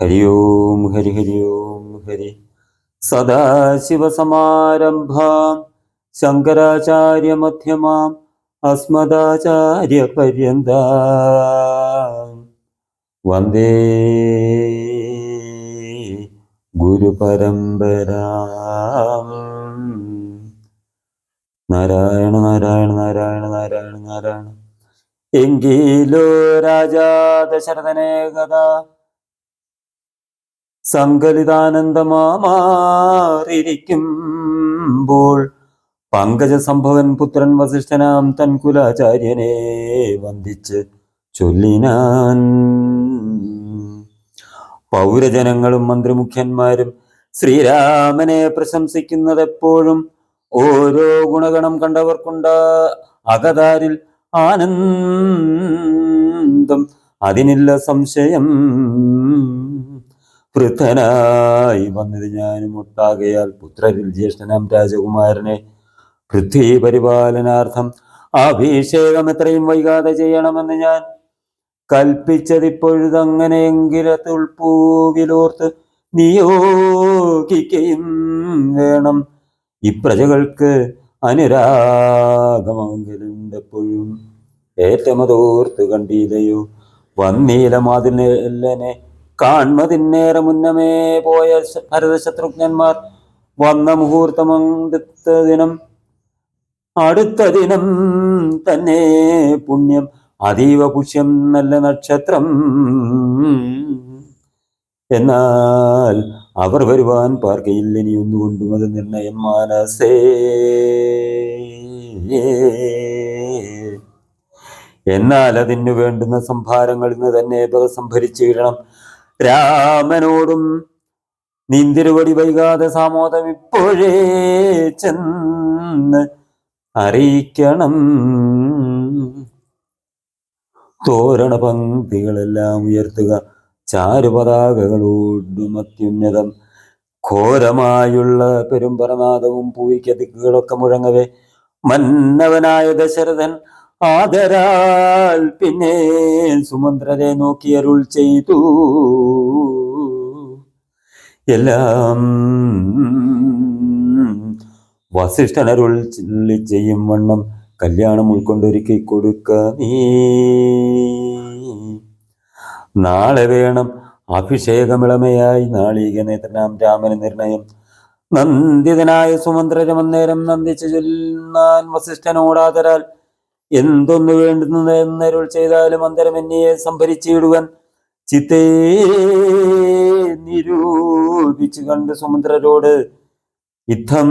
ഹരി ഓം ഹരി ഹരി ഓം ഹരി. സദാശിവസമാരംഭാം ശങ്കരാചാര്യമധ്യമാം അസ്മദാചാര്യപര്യന്ത. വന്ദേ ഗുരുപരമ്പരാം. നാരായണ നാരായണ നാരായണ നാരായണ നാരായണ. എങ്കിലോ രാജാ ദശരഥനെ കഥ സങ്കലിതാനന്ദമാറിയിരിക്കുമ്പോൾ പങ്കജ സംഭവൻ പുത്രൻ വസിഷ്ഠനാം തൻ കുലാചാര്യനെ വന്ദിച്ച് ചൊല്ലിനാൻ. പൗരജനങ്ങളും മന്ത്രിമുഖ്യന്മാരും ശ്രീരാമനെ പ്രശംസിക്കുന്നതെപ്പോഴും ഓരോ ഗുണഗണം കണ്ടവർക്കുണ്ട. അകതാരിൽ ആനന്ദം. അതിനില്ല സംശയം. വൃദ്ധനായി വന്നത് ഞാനും ഒട്ടാകയാൽ പുത്രരിൽ ജ്യേഷ്ഠനാം രാജകുമാരനെ. പൃഥ്വി പരിപാലനാർത്ഥം അഭിഷേകം എത്രയും വൈകാതെ ചെയ്യണമെന്ന് ഞാൻ കൽപ്പിച്ചതിപ്പോഴുതങ്ങനെയെങ്കിലത്ത് ഉൾപ്പൂവിലോർത്ത് നിയോഗിക്കുകയും വേണം. ഇപ്രജകൾക്ക് അനുരാഗമെങ്കിലുണ്ടെപ്പോഴും ഏറ്റമതോർത്ത് വന്നീല മാതിനെ കാൺമതിന്നേറെ മുന്നമേ പോയ ഭരതശത്രുഘ്നന്മാർ വന്ന മുഹൂർത്തമടുത്ത ദിനം അടുത്ത ദിനം തന്നെ പുണ്യം അതീവ പുഷ്യം നല്ല നക്ഷത്രം. എന്നാൽ അവർ വരുവാൻ പാർക്കയില്ല ഇനി ഒന്നുകൊണ്ടും അത് നിർണയം മാനസേ. എന്നാൽ അതിനു വേണ്ടുന്ന സംഭാരങ്ങൾ ഇന്ന് തന്നെ സംഭരിച്ചിടണം രാമനോടും നീന്തിരുവടി വൈകാതെ സാമോദം ഇപ്പോഴേ ചെന്ന് അറിയിക്കണം. തോരണ പങ്ക്തികളെല്ലാം ഉയർത്തുക. ചാരുപതാകകളോടും അത്യുന്നതം ഘോരമായുള്ള പെരുമ്പറനാദവും പൂവിക്ക ദിക്കുകളൊക്കെ മുഴങ്ങവേ. മന്നവനായ ദശരഥൻ ആദരാൽ പിന്നെ സുമന്ത്രരെ നോക്കിയരുൾ ചെയ്തു. എല്ലാം വസിഷ്ഠനരുൾ ചെയ്യും വണ്ണം. കല്യാണം ഉൾക്കൊണ്ടൊരുക്കി കൊടുക്ക നീ. നാളെ വേണം അഭിഷേകമിളമയായി നാളിക നേത്രനാം രാമന് നിർണയം. നന്ദിതനായ സുമന്ത്രരമന്നേരം നന്ദിച്ചു ചൊല്ലാൻ വസിഷ്ഠനോടാതരാൽ എന്തൊന്നു വേണ്ടുന്നത് എന്നരുൾ ചെയ്താലും അന്തരം എന്നെയെ സംഭരിച്ചിടുവൻ. ചിത്തേ നിരൂപിച്ചു കണ്ട് സുമന്ത്രരോട് യുദ്ധം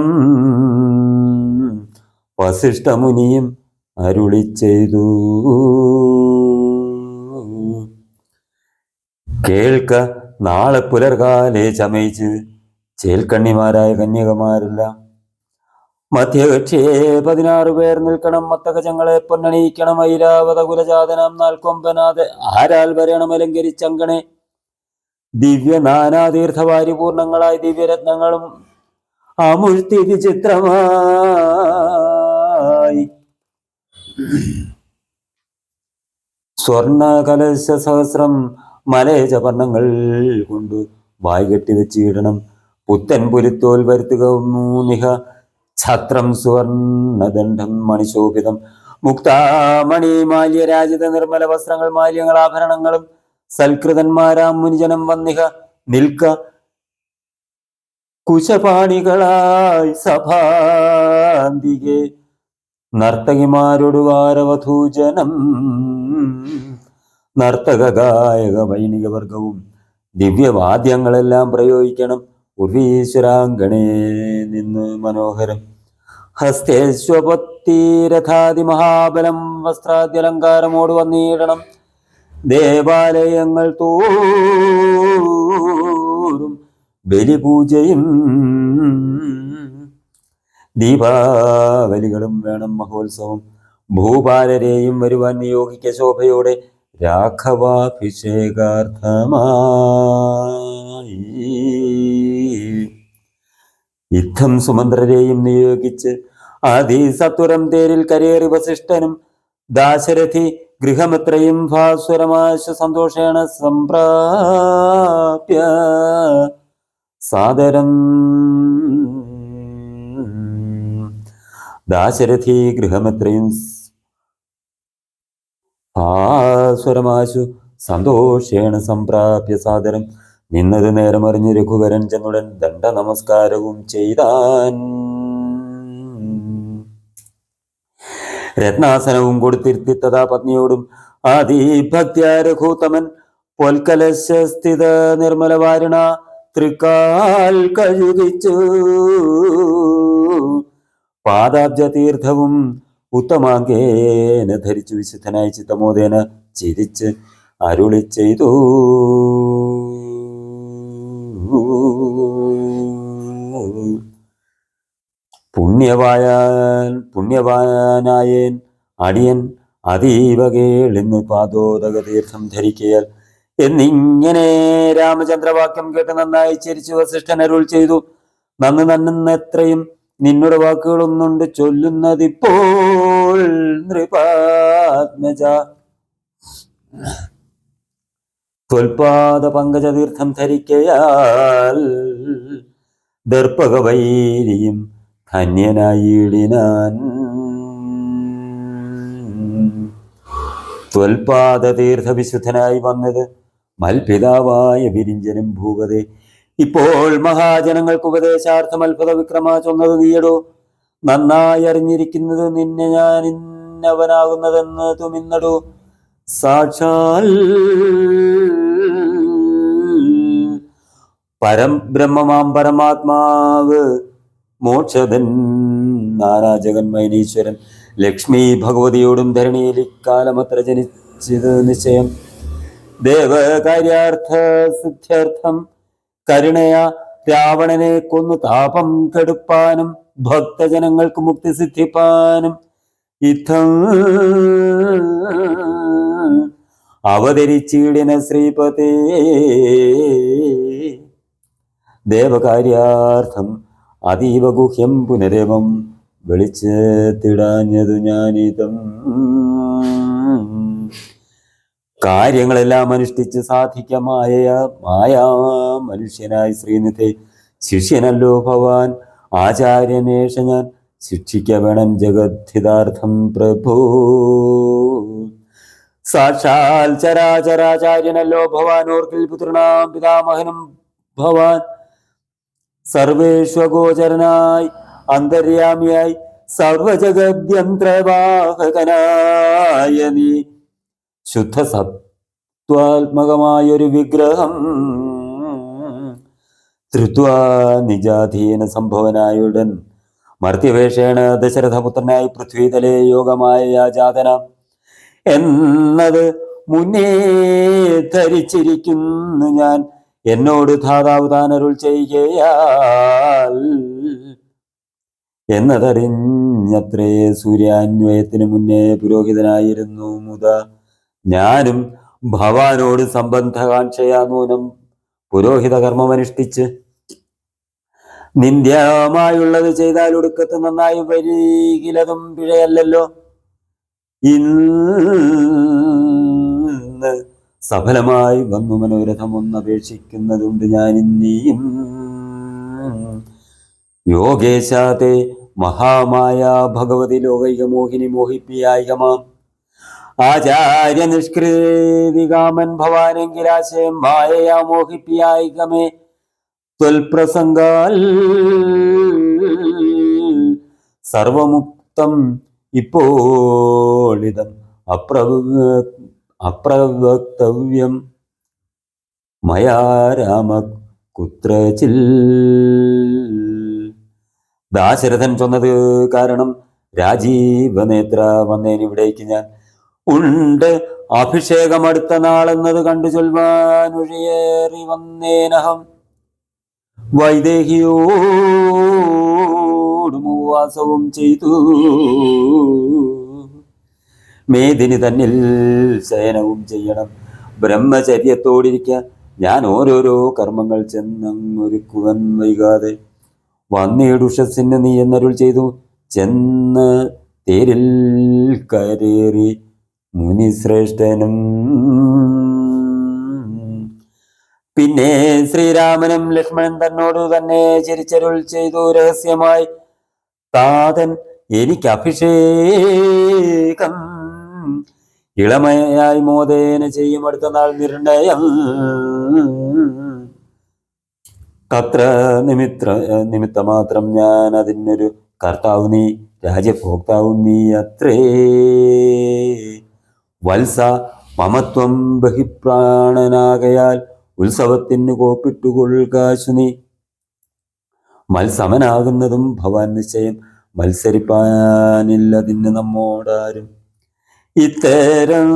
വസിഷ്ഠമുനിയും അരുളി ചെയ്തു. കേൾക്ക നാളെ പുലർകാലെ ചമയിച്ച് ചേൽക്കണ്ണിമാരായ കന്യകമാരെല്ലാം. മധ്യകക്ഷിയെ പതിനാറ് പേർ നിൽക്കണം മത്തകജങ്ങളെ പൊന്നണിയിക്കണം ഐരാവത കുലജാതനാം നാൽക്കൊമ്പനാഥ് ആരാൽ വരണം അലങ്കരിച്ചങ്കണെ ദിവ്യ നാനാതീർത്ഥ വാരിപൂർണങ്ങളായ ദിവ്യരത്നങ്ങളും അമുഴ്ത്തി ചിത്രമായി. സ്വർണ കലശ സഹസ്രം മലയജ കൊണ്ട് വായ് കെട്ടി വെച്ചിടണം. പുത്തൻ പുലിത്തോൽ വരുത്തുക മൂന്നിഹ ഛത്രം സുവർണദണ്ഡം മണിശോഭിതം. മുക്താമണി മാല്യരാജിത നിർമ്മല വസ്ത്രങ്ങൾ മാല്യങ്ങൾ ആഭരണങ്ങളും സൽകൃതന്മാരാം മുനിജനം വന്നിഹ. നിൽക്ക കുശപാണികളായി സഭാന്തികെ. നർത്തകിമാരോട് വാരവധൂജനം നർത്തക ഗായക വൈണിക വർഗവും ദിവ്യവാദ്യങ്ങളെല്ലാം പ്രയോഗിക്കണം. ഉർവീശ്വരാങ്കണേ നിന്ന് മനോഹരം. ഹസ്തേശ്വപത്തിരഥാതി മഹാബലം വസ്ത്രാദ്യലങ്കാരമോട് വന്നിടണം. ദേവാലയങ്ങൾ തോറും ബലിപൂജയും ദീപാവലികളും വേണം മഹോത്സവം. ഭൂപാലരെയും വരുവാൻ നിയോഗിക്ക ശോഭയോടെ രാഘവാഭിഷേകാർത്ഥമായി. യുദ്ധം സുമന്ത്രരെയും നിയോഗിച്ച് അതിസത്വരം തേരിൽ കരേറി വസിഷ്ഠനും ദാശരഥി ഗൃഹമിത്രയും ഭാസ്വരമാശ സന്തോഷേണ സംപ്രാപ്യ സാദരം. ദാശരഥി ഗൃഹമെത്രയും ഭാസ്വരമാശു സന്തോഷേണ സംപ്രാപ്യ സാദരം. നിന്നത് നേരമറിഞ്ഞ് രഘുവരൻ ചെന്നുടൻ ദണ്ഡ നമസ്കാരവും ചെയ്താൻ. രത്നാസനവും കൊടുത്തിരുത്തി തഥാ പത്നിയോടും. ആദിഭക്തിയ രഘുത്തമൻ പൊൽക്കലശസ്ഥിത നിർമ്മല വാരണ തൃക്കാൽ കഴുകിച്ചു. പാദാബ്ജ തീർത്ഥവും ഉത്തമാങ്കേന ധരിച്ചു വിശുദ്ധനായി ചിത്തമോദേന ചിരിച്ച് അരുളി ചെയ്തു. പുണ്യവായാൻ പുണ്യവാനായേൻ അടിയൻ അതീവ കേളിന്ന് പാതോദക തീർത്ഥം ധരിക്കയാൽ. എന്നിങ്ങനെ രാമചന്ദ്രവാക്യം കേട്ട് നന്നായി ചിരിച്ചു വസിഷ്ഠൻ അരുൾ ചെയ്തു. നന്ന് നന്നെത്രയും നിന്നുടെ വാക്കുകളൊന്നുണ്ട് ചൊല്ലുന്നതിപ്പോൾ നൃപാത്മജ ത്വൽപാദ പങ്കജതീർത്ഥം ധരിക്കയാൽ ദർപ്പകവൈരിയും ധന്യനായിടിനാൻ. ത്വൽപാദ തീർത്ഥവിശുദ്ധനായി വന്നത് മൽപിതാവായ വിരിഞ്ചനും ഭൂപതേ. ഇപ്പോൾ മഹാജനങ്ങൾക്ക് ഉപദേശാർത്ഥം അത്ഭുത വിക്രമാ ചൊന്നത് നീയടോ. നന്നായി അറിഞ്ഞിരിക്കുന്നത് നിന്നെ ഞാൻ ഇന്നവനാകുന്നതെന്ന് തുമിന്നടോ. സാക്ഷാൽ പരം ബ്രഹ്മമാം പരമാത്മാവ് മോക്ഷതൻ നാരാജഗന്മൈനീശ്വരൻ ലക്ഷ്മി ഭഗവതിയോടും ധരണിയിൽ ഇക്കാലമത്ര ജനിച്ചത് നിശ്ചയം. ദേവകാര്യാർത്ഥ സിദ്ധ്യർത്ഥം കരുണയ രാവണനെ കൊന്നു താപം കെടുപ്പാനും ഭക്തജനങ്ങൾക്ക് മുക്തി സിദ്ധിപ്പാനും. യുദ്ധം അവതരിച്ചിടിന ശ്രീപതേ. ദേവകാര്യാർത്ഥം അതീവ ഗുഹ്യം പുനരേവം വെളിച്ചത്തിടാഞ്ഞതു ഞാനിതം. കാര്യങ്ങളെല്ലാം അനുഷ്ഠിച്ച് സാധിക്ക മായ മായാ മനുഷ്യനായി ശ്രീനിധി. ശിഷ്യനല്ലോ ഭവാൻ ആചാര്യനേഷ ഞാൻ ശിക്ഷിക്ക വേണം ജഗദ്ധിതാർത്ഥം പ്രഭു. സാക്ഷാൽ ചരാചരാചാര്യനല്ലോ ഭവാൻ ഓർക്കിൽ പുത്രനാം പിതാമഹനും ഭവാൻ സർവേശ്വഗോചരനായി അന്തര്യാമിയായി സർവജഗദ്യന്ത്രവാഹകനായ നീ. ശുദ്ധ സത്വാത്മകമായൊരു വിഗ്രഹം. ധൃത്വാ നിജാധീന സംഭവനായുടൻ മർത്യവേഷേണ ദശരഥപുത്രനായി പൃഥ്വിതലേ യോഗമായ ജാതന എന്നത് മുന്നേ ധരിച്ചിരിക്കുന്നു ഞാൻ. എന്നോട് ധാതാവ് താനരുൾ എന്നതറിഞ്ഞത്രേ സൂര്യാന്വയത്തിന് മുന്നേ പുരോഹിതനായിരുന്നു മുത. ഞാനും ഭവാനോട് സംബന്ധകാംക്ഷയാ നൂനം. പുരോഹിത കർമ്മമനുഷ്ഠിച്ച് നിന്ദ്യമായുള്ളത് ചെയ്താൽ ഒടുക്കത്ത് നന്നായി വരികിലതും പിഴയല്ലല്ലോ. ഇന്ന് സഫലമായി വന്നു മനോരഥം ഒന്നപേക്ഷിക്കുന്നതുണ്ട് ഞാൻ ഇന്നിയും. യോഗേശാതെ മഹാമായ ഭഗവതി ലോകൈക മോഹിനി മോഹിപ്പിയായികമാം. ആചാര്യ നിഷ്കൃതികാമൻ ഭവാനെങ്കിലാശയം മായയാ മോഹിപ്പിയായികമേ. ത്വൽപ്രസംഗാൽ സർവമുക്തം ഇപ്പോളിതം അപ്രവ അപ്രവക്തവ്യം മയാ രാമ കുത്രചിൽ ദാശരഥൻ ചൊന്നത് കാരണം രാജീവനേത്ര വന്നേൻ ഇവിടേക്ക് ഞാൻ. ഉണ്ട് അഭിഷേകം അടുത്ത നാളെന്നത് കണ്ടു ചൊൽവാൻ ഒഴിയേറി വന്നേനഹം. വൈദേഹിയോടും ഉപവാസവും ചെയ്തു. മേദിനി തന്നിൽ ശയനവും ചെയ്യണം. ബ്രഹ്മചര്യത്തോടിരിക്കാൻ ഞാൻ ഓരോരോ കർമ്മങ്ങൾ ചെന്നൊരുക്കുവൻ വൈകാതെ. വന്നിടുഷസിന് നീ എന്നരുൾ ചെയ്തു. ചെന്ന് തേരിൽ കരേറി മുനിശ്രേഷ്ഠനും. പിന്നെ ശ്രീരാമനും ലക്ഷ്മണൻ തന്നോട് തന്നെ ചിരിച്ചരുൾ ചെയ്തു. രഹസ്യമായി താതൻ എനിക്ക് അഭിഷേകം ഇളമയായി മോദേന ചെയ്യും അടുത്ത നാൾ നിർണയം. കത്ര നിമിത്ര നിമിത്തമാത്രം ഞാൻ അതിനൊരു കർത്താവ് നീ രാജ്യഭോക്താവും നീ അത്രേ. വത്സ മമത്വം ബഹിപ്രാണനാകയാൽ ഉത്സവത്തിന് കോപ്പിട്ടുകൊള്ളുകാശു നീ മത്സമനാകുന്നതും ഭവാൻ നിശ്ചയം മത്സരിപ്പാനില്ലതിന് നമ്മോടാരും. ഇത്തരം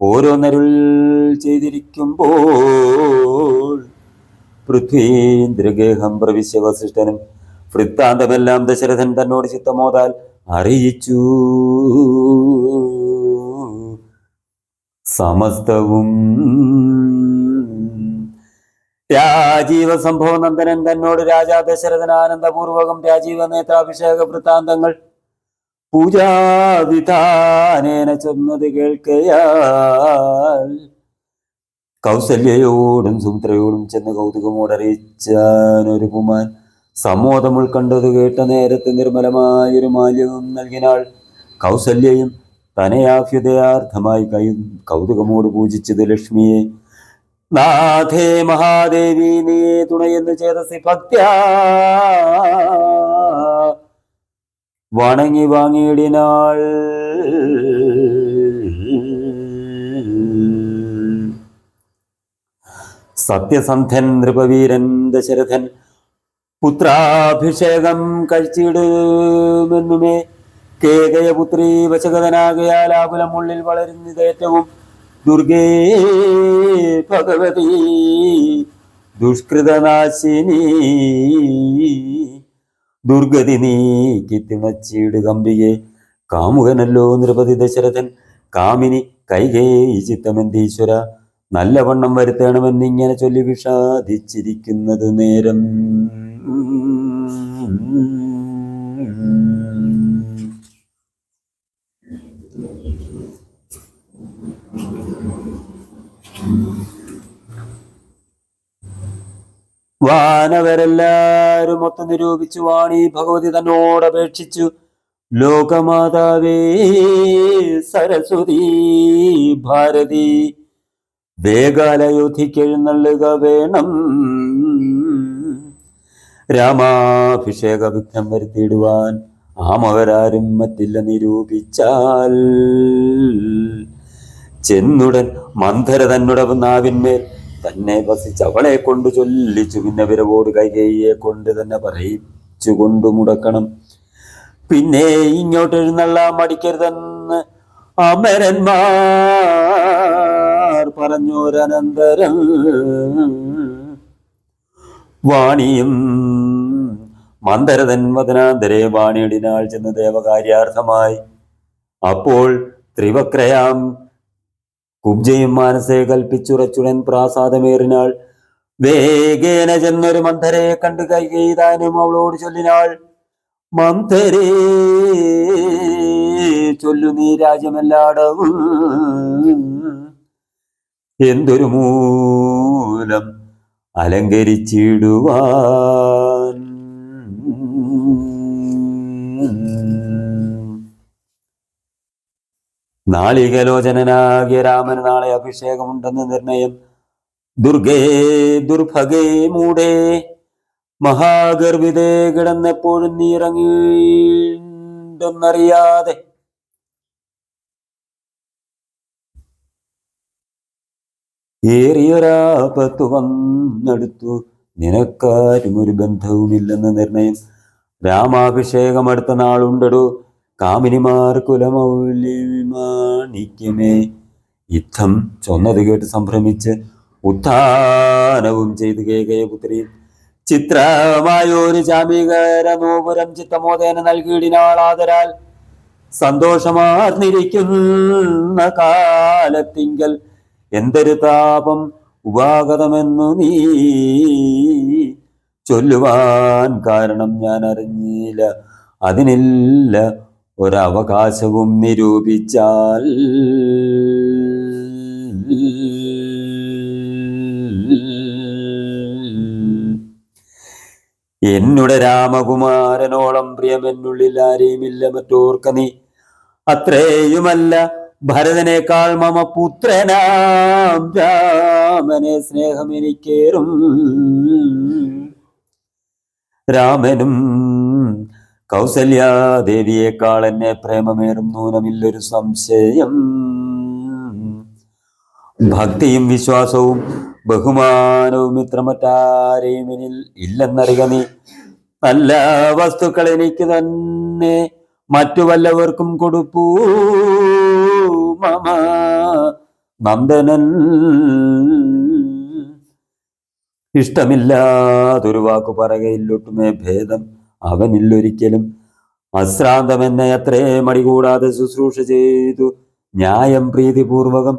ഓരോന്നരുൾ ചെയ്തിരിക്കുമ്പോൾ പൃഥ്വീന്ദ്രഗേഹം പ്രവിശ്യ വസിഷ്ഠനും വൃത്താന്തമെല്ലാം ദശരഥൻ തന്നോട് ചിത്തമോതാൽ അറിയിച്ചു. സമസ്തവും രാജീവ സംഭവ നന്ദനൻ തന്നോട് രാജാ ദശരഥൻ ആനന്ദപൂർവകം രാജീവ നേത്രാഭിഷേക വൃത്താന്തങ്ങൾ പൂജാവിധാനേന ചെന്നത് കേൾക്കയാൽ കൗസല്യയോടും സുമിത്രയോടും ചെന്ന് കൗതുകമോടറിയിച്ചാനൊരു കുമാൻ സമ്മോദം ഉൾക്കണ്ടത് കേട്ട നേരത്ത് നിർമ്മലമായൊരു മാല്യവും നൽകിനാൾ കൗസല്യയും തനയാഭ്യുദയാർത്ഥമായി കൈ കൗതുകമോട് പൂജിച്ചത് ലക്ഷ്മിയെ നാഥേ മഹാദേവി നീ തുണയെന്ന് ചേതസി ഭക്ത വണങ്ങി വാങ്ങിയിടിനാൾ. സത്യസന്ധൻ നൃപവീരൻ ദശരഥൻ പുത്രാഭിഷേകം കഴിച്ചിടുമെന്നുമേ. കേകയപുത്രി വശകതനാകയാൽ ആകുലമുള്ളിൽ വളരുന്നതേറ്റവും ദുർഗേ ഭഗവതി ദുഷ്കൃതനാശിനി. ദുർഗതി നീക്കി തിണച്ചിടുകമ്പിയെ കാമുകനല്ലോ നിരപതി ദശരഥൻ. കാമിനി കൈകേയി ചിത്തമെന്തീശ്വര നല്ലവണ്ണം വരുത്തണമെന്നിങ്ങനെ ചൊല്ലി വിഷാദിച്ചിരിക്കുന്നത് നേരം. വാനവരെല്ലാരും ഒത്തു നിരൂപിച്ചു വാണി. ഭഗവതി തന്നോട് അപേക്ഷിച്ചു. ലോകമാതാവേ സരസ്വതി ഭാരതി വേഗാലയോധിക്കെഴുന്നള്ളുക വേണം. രാമാഭിഷേക വിഘ്നം വരുത്തിയിടുവാൻ ആമവരാരും മറ്റില്ല നിരൂപിച്ചാൽ. ചെന്നുടൻ മന്ധര തന്നുടവ് നാവിന്മേൽ തന്നെ വസിച്ചവളെ കൊണ്ട് ചൊല്ലിച്ചു പിന്നെ വിരവോട് കൈകയെ കൊണ്ട് തന്നെ പറയിച്ചു കൊണ്ടു മുടക്കണം. പിന്നെ ഇങ്ങോട്ട് എഴുന്നള്ളാൻ മടിക്കരുതെന്ന് അമരന്മാർ പറഞ്ഞോരനന്തരം. വാണിയും മന്ദരതൻ വദനാന്തരെ വാണിയടിനാൾ ചെന്ന് ദേവകാര്യാർത്ഥമായി. അപ്പോൾ ത്രിവക്രയാം കുബ്ജയും മാനസെ കൽപ്പിച്ചുറച്ചുടൻ പ്രാസാദമേറിനാൾ വേഗേന ചെന്നൊരു മന്ധരയെ കണ്ടു കൈകെയ്താനും അവളോട് ചൊല്ലിനാൾ മന്ധരേ ചൊല്ലു നീ രാജ്യമെല്ലാടവും. എന്തൊരു മൂലം അലങ്കരിച്ചിടുവാൻ നാളികലോചനനാകിയ രാമന് നാളെ അഭിഷേകമുണ്ടെന്ന് നിർണയം. ദുർഗേ ദുർഭഗേ മൂടേ മഹാഗർഭിതേ കിടന്നെപ്പോഴും നീ ഇറങ്ങിണ്ടെന്നറിയാതെ ഏറിയൊരാപത്തു വന്നെടുത്തു. നിനക്കാരും ഒരു ബന്ധവുമില്ലെന്ന് നിർണയം. രാമാഭിഷേകം അടുത്ത നാളുണ്ടടോ. കാമിനിമാർ കുലമൗല്യമാണിക്യമേ യുദ്ധം ചൊന്നത് കേട്ട് സംഭ്രമിച്ച് ഉത്ഥാനവും ചെയ്ത് കേകയപുത്രി ചിത്രമായൊരു ചാമികരനോപുരം ചിത്തമോദേന നൽകിയിടിനാളാതരാൽ സന്തോഷമാർന്നിരിക്കുന്ന കാലത്തിങ്കൽ എന്തൊരു താപം ഉപാഗതമെന്നു നീ ചൊല്ലുവാൻ കാരണം ഞാൻ അറിഞ്ഞില്ല അതിനില്ല ഒരവകാശവും നിരൂപിച്ചാൽ. എന്നുടെ രാമകുമാരനോളം പ്രിയമെന്നുള്ളിൽ ആരെയുമില്ല മറ്റോർക്ക നീ. അത്രേയുമല്ല ഭരതനേക്കാൾ മമ പുത്രനാം രാമനെ സ്നേഹം എനിക്കേറും. രാമനും കൗസല്യാദേവിയേക്കാൾ എന്നെ പ്രേമമേറും നൂനമില്ലൊരു സംശയം. ഭക്തിയും വിശ്വാസവും ബഹുമാനവും ഇത്ര മറ്റാരെയും എന്നിൽ ഇല്ലെന്നറിക നീ. നല്ല വസ്തുക്കൾ എനിക്ക് തന്നെ മറ്റു വല്ലവർക്കും കൊടുപ്പൂ മമ. നന്ദനൻ. ഇഷ്ടമില്ലാതൊരു വാക്കു പറകയില്ലൊട്ടുമേ ഭേദം. അവനില്ലൊരിക്കലും അശ്രാന്തമെന്നെ അത്രേ മടികൂടാതെ ശുശ്രൂഷ ചെയ്തു ന്യായം പ്രീതിപൂർവകം.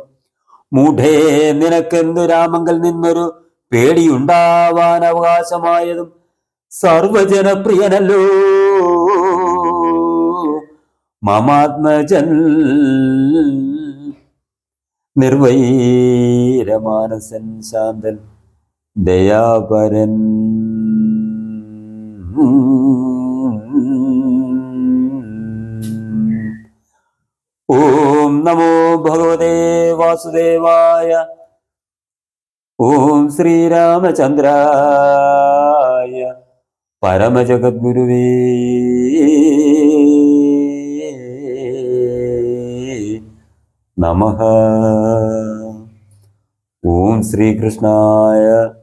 മൂഢേ നിനക്കെന്തു രാമങ്കൽ നിന്നൊരു പേടിയുണ്ടാവാൻ അവകാശമായതും സർവജനപ്രിയനല്ലോ മമാത്മജൻ നിർവൈരമാനസൻ ശാന്തൻ ദയാപരൻ ഓം നമോ ഭഗവതേ വാസുദേവായ ഓം ശ്രീരാമചന്ദ്രായ പരമജഗദ്ഗുരുവേ. നമഃ. ഓം ശ്രീകൃഷ്ണായ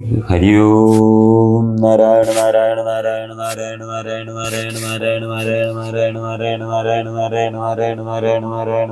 ഹരി ഓം നാരായണ നാരായണ നാരായണ നാരായണ നാരായണ നാരായണ നാരായണ നാരായണ നാരായണ നാരായണ നാരായണ നാരായണ നാരായണ നാരായണ നാരായണ നാരായണ